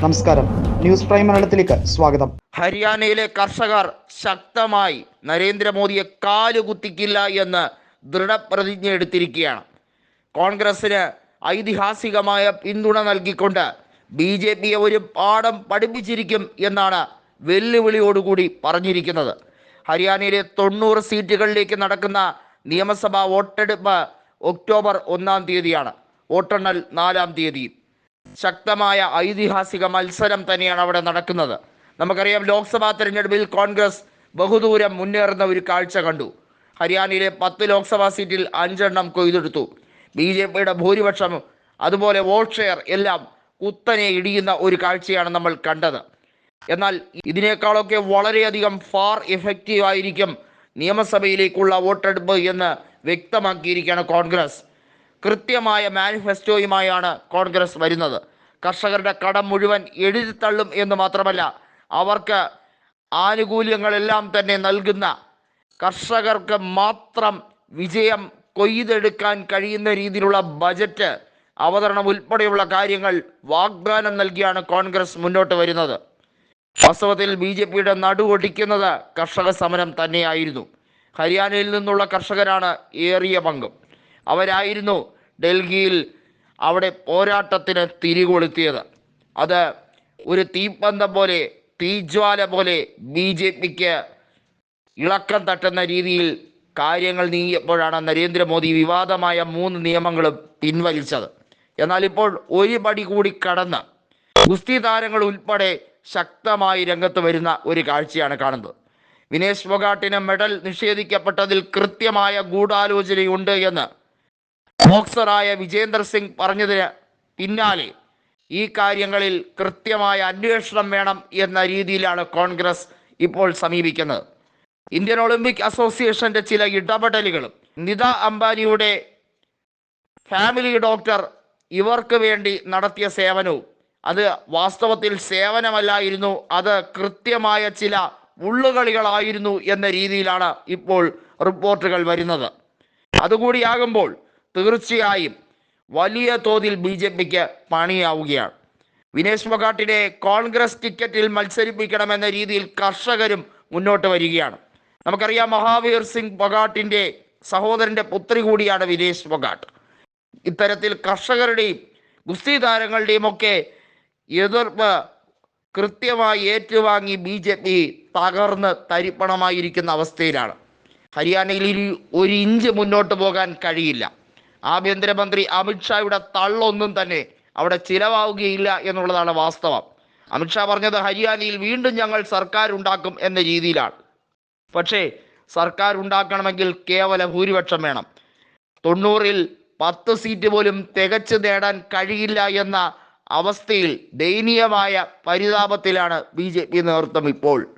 നമസ്കാരം. News prime മലയാളത്തിലേക്ക് സ്വാഗതം. ഹരിയാനയിലെ കർഷകർ ശക്തമായി നരേന്ദ്രമോദിയെ കാലുകുത്തിക്കില്ല എന്ന് ദൃഢപ്രതിജ്ഞ എടുത്തിരിക്കുകയാണ്. കോൺഗ്രസിന് ഐതിഹാസികമായ പിന്തുണ നൽകിക്കൊണ്ട് ബി ജെ പിയെ ഒരു പാഠം പഠിപ്പിച്ചിരിക്കും എന്നാണ് വെല്ലുവിളിയോടുകൂടി പറഞ്ഞിരിക്കുന്നത്. ഹരിയാനയിലെ തൊണ്ണൂറ് സീറ്റുകളിലേക്ക് നടക്കുന്ന നിയമസഭാ വോട്ടെടുപ്പ് ഒക്ടോബർ ഒന്നാം തീയതിയാണ്. വോട്ടെണ്ണൽ നാലാം തീയതിയും. ശക്തമായ ഐതിഹാസിക മത്സരം തന്നെയാണ് അവിടെ നടക്കുന്നത്. നമുക്കറിയാം ലോക്സഭാ തെരഞ്ഞെടുപ്പിൽ കോൺഗ്രസ് ബഹുദൂരം മുന്നേറുന്ന ഒരു കാഴ്ച കണ്ടു. ഹരിയാനയിലെ പത്ത് ലോക്സഭാ സീറ്റിൽ അഞ്ചെണ്ണം കൊയ്തെടുത്തു. ബി ജെ പിയുടെ ഭൂരിപക്ഷം അതുപോലെ വോട്ട് ഷെയർ എല്ലാം കുത്തനെ ഇടിയുന്ന ഒരു കാഴ്ചയാണ് നമ്മൾ കണ്ടത്. എന്നാൽ ഇതിനേക്കാളൊക്കെ വളരെയധികം ഫാർ എഫക്റ്റീവ് ആയിരിക്കും നിയമസഭയിലേക്കുള്ള വോട്ടെടുപ്പ് എന്ന് വ്യക്തമാക്കിയിരിക്കുകയാണ് കോൺഗ്രസ്. കൃത്യമായ മാനിഫെസ്റ്റോയുമായാണ് കോൺഗ്രസ് വരുന്നത്. കർഷകരുടെ കടം മുഴുവൻ എഴുതിത്തള്ളും എന്ന് മാത്രമല്ല അവർക്ക് ആനുകൂല്യങ്ങളെല്ലാം തന്നെ നൽകുന്ന കർഷകർക്ക് മാത്രം വിജയം കൊയ്തെടുക്കാൻ കഴിയുന്ന രീതിയിലുള്ള ബജറ്റ് അവതരണം ഉൾപ്പെടെയുള്ള കാര്യങ്ങൾ വാഗ്ദാനം നൽകിയാണ് കോൺഗ്രസ് മുന്നോട്ട് വരുന്നത്. വാസ്തവത്തിൽ ബി ജെ പിയുടെ നടുവൊടിക്കുന്നത് കർഷക സമരം തന്നെയായിരുന്നു. ഹരിയാനയിൽ നിന്നുള്ള കർഷകരാണ് ഏറിയ പങ്കും. അവരായിരുന്നു ഡൽഹിയിൽ അവിടെ പോരാട്ടത്തിന് തിരികൊളുത്തിയത്. അത് ഒരു തീപ്പന്തം പോലെ തീജ്വാല പോലെ ബി ജെ പിക്ക് ഇളക്കം തട്ടുന്ന രീതിയിൽ കാര്യങ്ങൾ നീങ്ങിയപ്പോഴാണ് നരേന്ദ്രമോദി വിവാദമായ മൂന്ന് നിയമങ്ങളും പിൻവലിച്ചത്. എന്നാൽ ഇപ്പോൾ ഒരു പടി കൂടി കടന്ന് ഗുസ്തി താരങ്ങൾ ഉൾപ്പെടെ ശക്തമായി രംഗത്ത് വരുന്ന ഒരു കാഴ്ചയാണ് കാണുന്നത്. വിനേഷ് ഫൊഗാട്ടിന് മെഡൽ നിഷേധിക്കപ്പെട്ടതിൽ കൃത്യമായ ഗൂഢാലോചനയുണ്ട് എന്ന് ബോക്സറായ വിജേന്ദർ സിംഗ് പറഞ്ഞതിന് പിന്നാലെ ഈ കാര്യങ്ങളിൽ കൃത്യമായ അന്വേഷണം വേണം എന്ന രീതിയിലാണ് കോൺഗ്രസ് ഇപ്പോൾ സമീപിക്കുന്നത്. ഇന്ത്യൻ ഒളിമ്പിക് അസോസിയേഷന്റെ ചില ഇടപെടലുകളും നിത അംബാനിയുടെ ഫാമിലി ഡോക്ടർ ഇവർക്ക് വേണ്ടി നടത്തിയ സേവനവും അത് വാസ്തവത്തിൽ സേവനമല്ലായിരുന്നു അത് കൃത്യമായ ചില ഉള്ളുകളികളായിരുന്നു എന്ന രീതിയിലാണ് ഇപ്പോൾ റിപ്പോർട്ടുകൾ വരുന്നത്. അതുകൂടിയാകുമ്പോൾ തീർച്ചയായും വലിയ തോതിൽ ബി ജെ പിക്ക് പണിയാവുകയാണ്. വിനേഷ് ഫൊഗാട്ടിനെ കോൺഗ്രസ് ടിക്കറ്റിൽ മത്സരിപ്പിക്കണമെന്ന രീതിയിൽ കർഷകരും മുന്നോട്ട് വരികയാണ്. നമുക്കറിയാം മഹാവീർ സിംഗ് ഫൊഗാട്ടിന്റെ സഹോദരന്റെ പുത്രി കൂടിയാണ് വിനേഷ് ഫൊഗാട്ട് ഇത്തരത്തിൽ കർഷകരുടെയും ഗുസ്തി താരങ്ങളുടെയും ഒക്കെ എതിർപ്പ് കൃത്യമായി ഏറ്റുവാങ്ങി ബി ജെ പി തകർന്ന് തരിപ്പണമായിരിക്കുന്ന അവസ്ഥയിലാണ്. ഹരിയാനയിൽ ഒരു ഇഞ്ച് മുന്നോട്ട് പോകാൻ കഴിയില്ല. ആഭ്യന്തരമന്ത്രി അമിത്ഷായുടെ തള്ളൊന്നും തന്നെ അവിടെ ചിലവാവുകയില്ല എന്നുള്ളതാണ് വാസ്തവം. അമിത്ഷാ പറഞ്ഞത് ഹരിയാനയിൽ വീണ്ടും ഞങ്ങൾ സർക്കാർ ഉണ്ടാക്കും എന്ന രീതിയിലാണ്. പക്ഷേ സർക്കാർ ഉണ്ടാക്കണമെങ്കിൽ കേവല ഭൂരിപക്ഷം വേണം. തൊണ്ണൂറിൽ പത്ത് സീറ്റ് പോലും തികച്ചു നേടാൻ കഴിയില്ല എന്ന അവസ്ഥയിൽ ദയനീയമായ പരിതാപത്തിലാണ് ബി നേതൃത്വം ഇപ്പോൾ